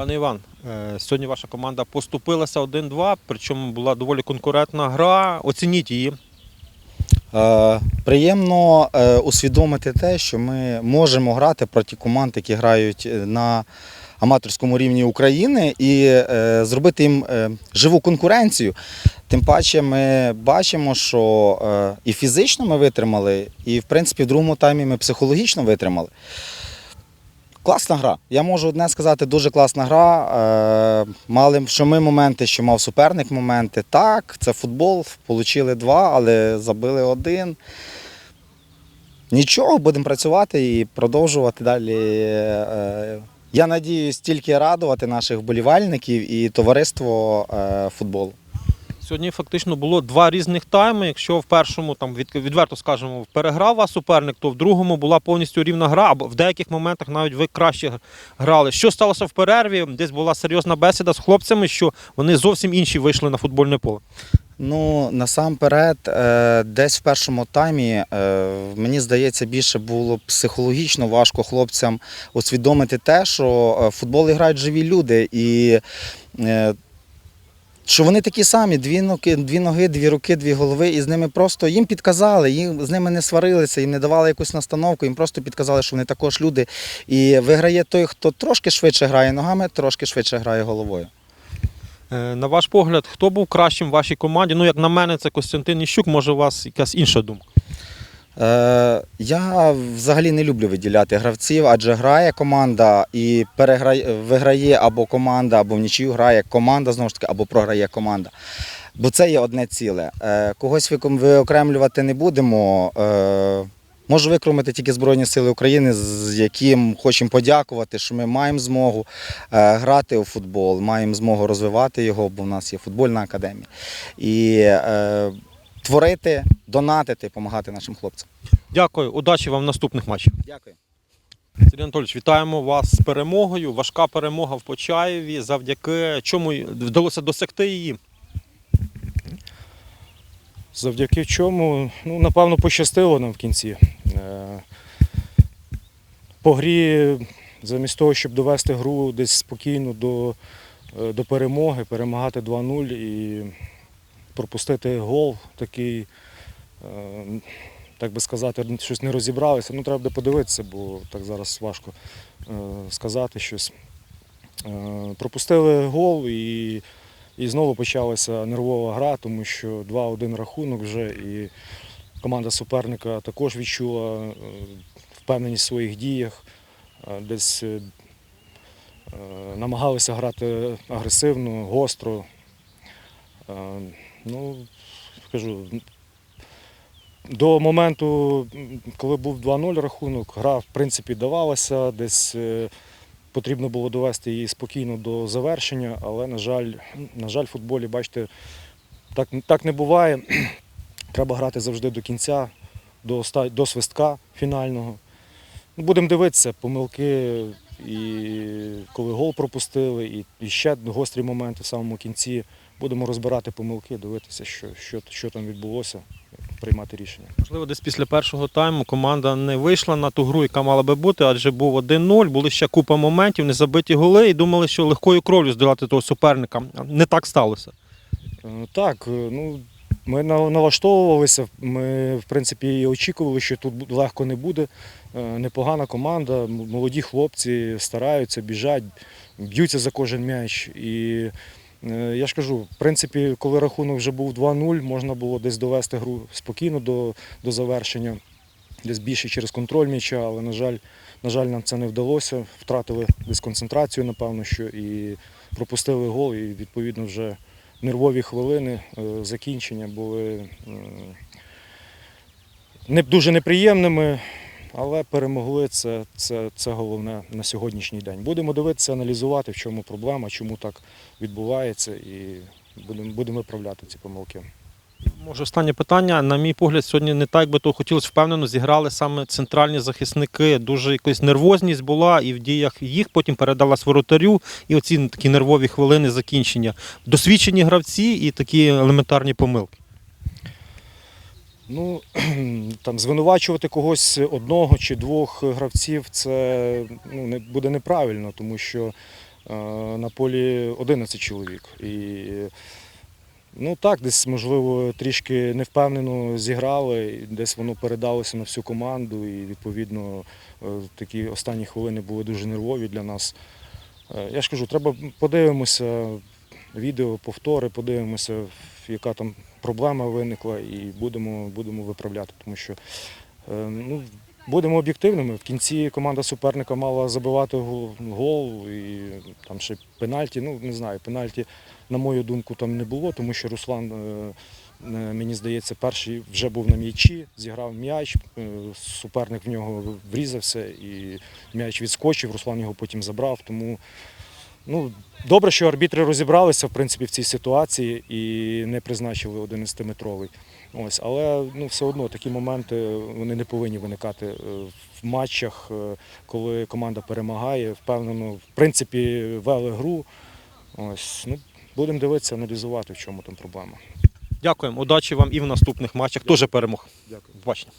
Пане Іван, е, сьогодні ваша команда поступилася 1-2, причому була доволі конкурентна гра. Оцініть її. Е, Приємно е, усвідомити те, що ми можемо грати проти команд, які грають на аматорському рівні України, і зробити їм живу конкуренцію. Тим паче ми бачимо, що і фізично ми витримали, і в принципі в другому таймі ми психологічно витримали. Класна гра. Я можу одне сказати, дуже класна гра. Е, мали що ми моменти, що мав суперник моменти. Так, це футбол, отримали два, але забили один. Нічого, будемо працювати і продовжувати далі. Е, я надіюсь тільки радувати наших вболівальників і товариство е, футболу. Сьогодні фактично було два різних тайми. Якщо в першому там відверто скажемо, переграв вас суперник, то в другому була повністю рівна гра, або в деяких моментах навіть ви краще грали. Що сталося в перерві? Десь була серйозна бесіда з хлопцями, що вони зовсім інші вийшли на футбольне поле. Ну, насамперед, е, десь в першому таймі, е, мені здається, більше було психологічно важко хлопцям усвідомити те, що е, в футбол грають живі люди, і що вони такі самі: дві ноги, дві ноги, дві руки, дві голови, і з ними просто їм підказали, їм з ними не сварилися, їм не давали якусь настановку, їм просто підказали, що вони також люди. І виграє той, хто трошки швидше грає ногами, трошки швидше грає головою. Е, На ваш погляд, хто був кращим в вашій команді? Ну, як на мене, це Костянтин Іщук, може, у вас якась інша думка. Е, я взагалі не люблю виділяти гравців, адже грає команда і переграє, виграє або команда, або в нічию грає команда знову ж таки, або програє команда. Бо це є одне ціле. Е, когось виокремлювати не будемо. Е, можу викремити тільки Збройні Сили України, з яким хочемо подякувати, що ми маємо змогу грати у футбол, маємо змогу розвивати його, бо в нас є футбольна академія. І творити, донатити, допомагати нашим хлопцям. Дякую, удачі вам в наступних матчах. Дякую. Сергій Анатолійович, вітаємо вас з перемогою. Важка перемога в Почаєві. Завдяки чому вдалося досягти її. Завдяки чому, ну, напевно, пощастило нам в кінці. Е, По грі, замість того, щоб довести гру десь спокійно до, е, до перемоги, перемагати 2-0 і пропустити гол такий, е, так би сказати, щось не розібралися. Ну, треба буде подивитися, бо так зараз важко е, сказати щось. Е, Пропустили гол і і знову почалася нервова гра, тому що 2-1 рахунок вже і команда суперника також відчула впевненість в своїх діях. Десь намагалися грати агресивно, гостро. Ну, кажу, до моменту, коли був 2-0 рахунок, гра в принципі давалася, десь е, потрібно було довести її спокійно до завершення, але, на жаль, на жаль, в футболі, бачите, так, так не буває. Треба грати завжди до кінця, до, до свистка фінального. Ну, Будемо дивитися, помилки, і коли гол пропустили, і ще гострі моменти в самому кінці. Будемо розбирати помилки, дивитися, що, що, що там відбулося, приймати рішення. Можливо, десь після першого тайму команда не вийшла на ту гру, яка мала би бути, адже був 1-0, були ще купа моментів, не забиті голи, і думали, що легкою кров'ю здолати того суперника. Не так сталося. Е, Так, е, ну ми налаштовувалися. Ми, в принципі, і очікували, що тут легко не буде. Е, Непогана команда, молоді хлопці стараються, біжать, б'ються за кожен м'яч. І я ж кажу, в принципі, коли рахунок вже був 2-0, можна було десь довести гру спокійно до, до завершення, десь більше через контроль м'яча, але, на жаль, на жаль, нам це не вдалося. Втратили десь концентрацію, напевно, що і пропустили гол, і відповідно вже нервові хвилини е, закінчення були е, не дуже неприємними, але перемогли це, це, це головне на сьогоднішній день. Будемо дивитися, аналізувати, в чому проблема, чому так відбувається, і будемо, будемо виправляти ці помилки. Може, останнє питання. На мій погляд, сьогодні не так би то хотілося впевнено, зіграли саме центральні захисники. Дуже якась нервозність була, і в діях їх потім передалась воротарю, і оці такі нервові хвилини закінчення. Досвідчені гравці і такі елементарні помилки. Ну, там звинувачувати когось одного чи двох гравців це ну, не, буде неправильно, тому що е, на полі 11 чоловік. І ну так, десь, можливо, трішки невпевнено зіграли, десь воно передалося на всю команду, і відповідно е, такі останні хвилини були дуже нервові для нас. Е, Я ж кажу, треба подивимося відео, повтори, подивимося, яка там проблема виникла, і будемо, будемо виправляти, тому що е, ну, будемо об'єктивними. В кінці команда суперника мала забивати гол, і там ще пенальті. Ну, не знаю, пенальті, на мою думку, там не було, тому що Руслан, е, е, мені здається, перший вже був на м'ячі, зіграв м'яч, суперник в нього врізався і м'яч відскочив, Руслан його потім забрав. Тому ну, добре, що арбітри розібралися в принципі, в цій ситуації і не призначили 11-метровий. Ось, але ну, все одно такі моменти вони не повинні виникати е, в матчах, е, коли команда перемагає. Впевнено, в принципі, вели гру. Ось, ну, будемо дивитися, аналізувати, в чому там проблема. Дякуємо. Удачі вам і в наступних матчах. Теж перемог. Дякую. Бачення.